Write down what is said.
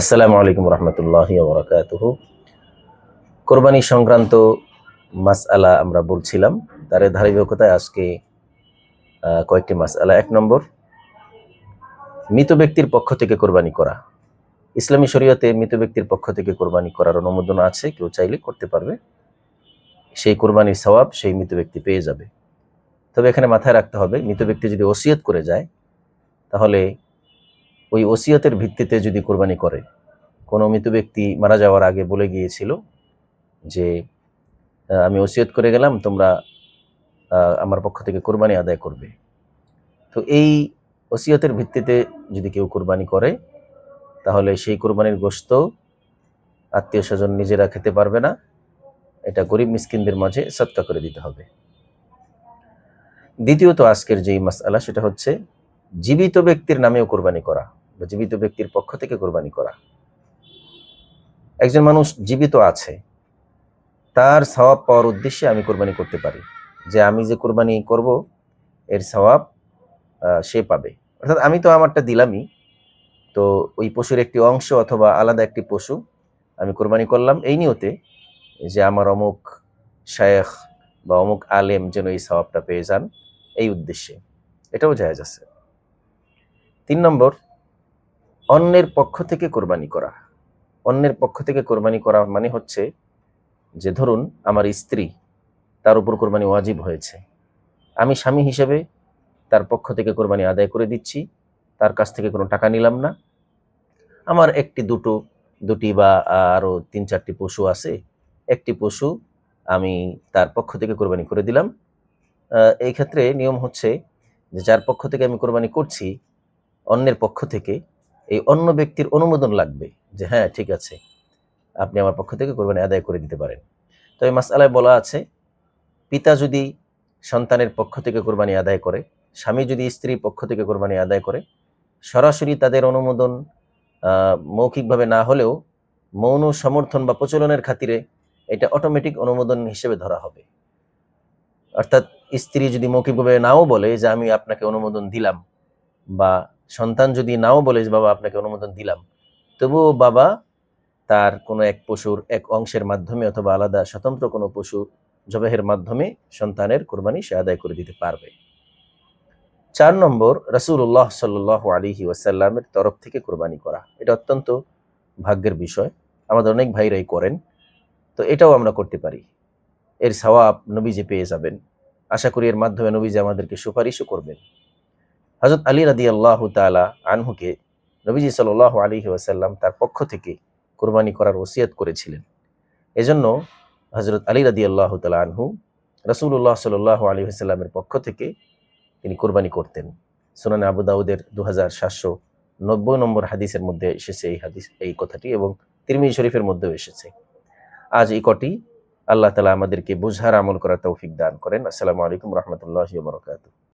আসসালামু আলাইকুম রহমতুল্লাহ বরকাতুহ। কোরবানি সংক্রান্ত মাসআলা আমরা বলছিলাম, তার ধারাবাহিকতায় আজকে কয়েকটি মাসআলা। এক নম্বর, মৃত ব্যক্তির পক্ষ থেকে কোরবানি করা। ইসলামী শরীয়তে মৃত ব্যক্তির পক্ষ থেকে কোরবানি করার অনুমোদন আছে, কেউ চাইলে করতে পারবে। সেই কোরবানির সওয়াব সেই মৃত ব্যক্তি পেয়ে যাবে। তবে এখানে মাথায় রাখতে হবে, মৃত ব্যক্তি যদি ওসিয়ত করে যায়, তাহলে ওই ওসিয়তের ভিত্তিতে যদি কোরবানি করে। কোনো মৃত ব্যক্তি মারা যাওয়ার আগে বলে গিয়েছিল যে আমি ওসিয়ত করে গেলাম, তোমরা আমার পক্ষ থেকে কোরবানি আদায় করবে। তো এই ওসিয়তের ভিত্তিতে যদি কেউ কোরবানি করে, তাহলে সেই কোরবানির গোশত আত্মীয় স্বজন নিজেরা খেতে পারবে না। এটা গরিব মিসকিনদের মাঝে সৎকা করে দিতে হবে। দ্বিতীয়ত আজকের যেই মাসআলা, সেটা হচ্ছে, জীবিত ব্যক্তির নামেও কোরবানি করা। বা জীবিত ব্যক্তির পক্ষ থেকে কোরবানি করা। একজন মানুষ জীবিত আছে, তার সওয়াব পাওয়ার উদ্দেশ্যে আমি কোরবানি করতে পারি। যে আমি যে কোরবানি করব, এর সওয়াব সে পাবে। অর্থাৎ আমি তো আমারটা দিলামই। তো ওই পশুর একটি অংশ অথবা আলাদা একটি পশু আমি কোরবানি করলাম এই নিয়তে যে আমার অমুক শায়েখ বা অমুক আলেম যেন এই সওয়াবটা পেয়ে যান, এই উদ্দেশ্যে। এটাও জায়েজ আছে। তিন নম্বর অন্যের পক্ষ থেকে কোরবানি করা। অন্যের পক্ষ থেকে কোরবানি করা মানে হচ্ছে যে ধরুন আমার স্ত্রী তার উপর কোরবানি ওয়াজিব হয়েছে। আমি স্বামী হিসেবে তার পক্ষ থেকে কোরবানি আদায় করে দিচ্ছি, তার কাছ থেকে কোনো টাকা নিলাম না। আমার একটি দুটো, দুটি বা আরও তিন চারটি পশু আছে, একটি পশু আমি তার পক্ষ থেকে কোরবানি করে দিলাম। এই ক্ষেত্রে নিয়ম হচ্ছে যে যার পক্ষ থেকে আমি কোরবানি করছি, অন্যের পক্ষ থেকে এই অন্য ব্যক্তির অনুমোদন লাগবে যে হ্যাঁ ঠিক আছে, আপনি আমার পক্ষ থেকে কোরবানি আদায় করে দিতে পারেন। তো এই মাসালায় বলা আছে, পিতা যদি সন্তানের পক্ষ থেকে কোরবানি আদায় করে, স্বামী যদি স্ত্রীর পক্ষ থেকে কোরবানি আদায় করে, সরাসরি তাদের অনুমোদন মৌখিকভাবে না হলেও মৌন সমর্থন বা প্রচলনের খাতিরে এটা অটোমেটিক অনুমোদন হিসেবে ধরা হবে। অর্থাৎ স্ত্রী যদি মৌখিকভাবে নাও বলে যে, আমি আপনাকে অনুমোদন দিলাম বা সন্তান যদি নাও বলে যে, বাবা, আপনাকে অনুমোদন দিলাম। তবুও বাবা তার কোনো এক পশুর এক অংশের মাধ্যমে অথবা আলাদা স্বতন্ত্র কোনো পশু জবাহের মাধ্যমে সন্তানের কোরবানি সে আদায় করে দিতে পারবে। চার নম্বর, রাসূলুল্লাহ সাল্লাহ আলিহি ওয়াসাল্লামের তরফ থেকে কোরবানি করা। এটা অত্যন্ত ভাগ্যের বিষয়। আমাদের অনেক ভাইরাই করেন। তো এটাও আমরা করতে পারি। এর সওয়াব নবীজি পেয়ে যাবেন। আশা করি এর মাধ্যমে নবীজি আমাদেরকে সুপারিশও করবেন। হজরত আলী রাদি আল্লাহ তালা আনহুকে নবীজি সাল আলী ওয়াসাল্লাম তার পক্ষ থেকে কোরবানি করার ওসিয়ত করেছিলেন। এজন্য হজরত আলী রাদি আল্লাহ তালা আনহু রসুল্লাহ সাল আলী ওয়াসাল্লামের পক্ষ থেকে তিনি কোরবানি করতেন। সুনানে আবু দাউদের দু হাজার সাতশো নব্বই নম্বর হাদিসের মধ্যে এসেছে এই হাদিস, এই কথাটি এবং তিরমিজি শরীফের মধ্যেও এসেছে। আজ এই কটি আল্লাহ তালা আমাদেরকে বুঝার আমল করার তৌফিক দান করেন। আসসালামু আলাইকুম রহমতুল্লাহ বরকাত